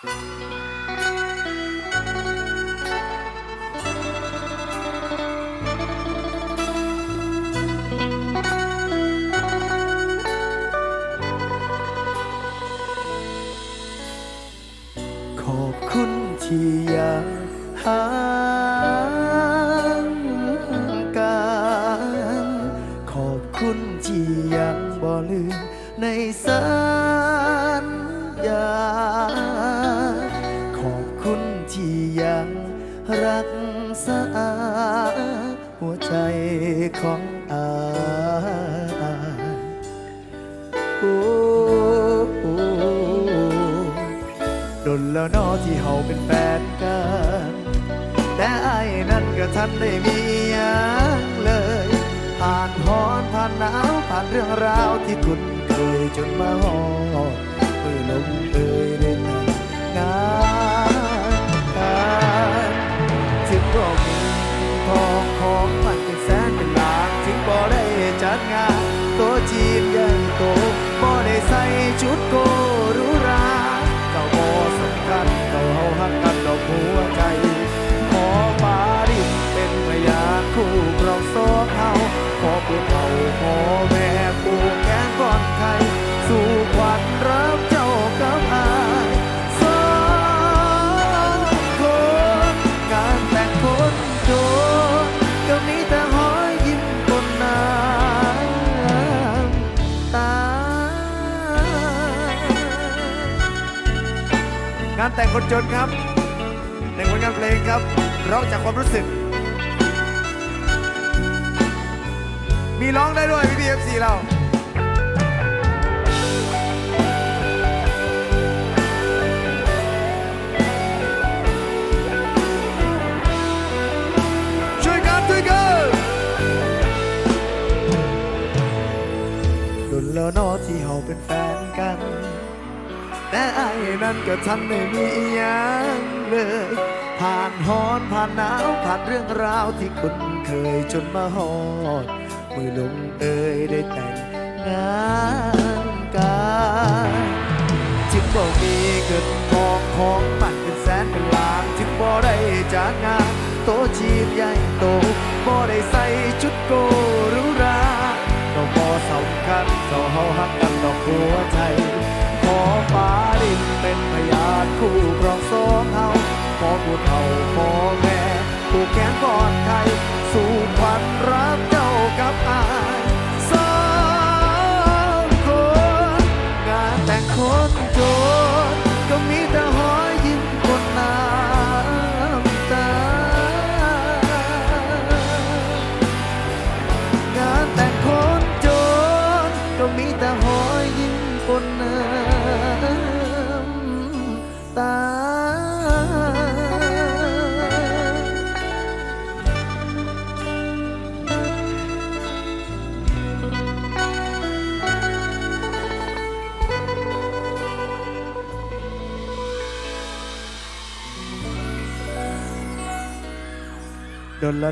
ขอบคุณที่ยังหางกันขอบคุณที่ยังบ่ลืมในสัญ รักษาหัวใจของอายโอ้โดนแล้วนอที่เฮาเป็นแฟนกัน แต่ไอ้ายนั่นก็ทันได้มีหยังเลย ผ่านฮ้อนผ่านหนาวผ่านเรื่องราวที่คุ้นเคยจนมาฮอดมือลงเอ่ย ได้จักงานโตัวจีนยังโตบ่ได้ใส่ชุดโกรุราเจ้าบ่สำคัญเจ้าเฮาหักกันดอกหัวใจขอปาริเป็นพยานคู่ครองสองเฮาขอผู้เฒ่าขอแม่ งานแต่งคนจนครับในผลงานเพลงครับร้องจากความรู้สึก มีร้องได้ด้วยพี่พีเอฟซีเราช่วยกันช่วยกันดุนแล้วนอที่เฮาเป็นแฟนกัน แต่ไอ้นั่นก็ทันไม่มีอหยังเลย ผ่านฮ้อนผ่านหนาวผ่านเรื่องราวที่คุ้นเคยจนมาฮอดมือลงเอ่ยได้แต่งงานกันถึงบ่มีเงินทองของมันเป็นแสนเป็นล้านถึงบ่ได้จากงาน โตจีนใหญ่โตบ่ได้ใส่ชุดโกหรูหราก็บ่สำคัญเท่าเฮาฮักกันดอกหัว อดใคร ดนละ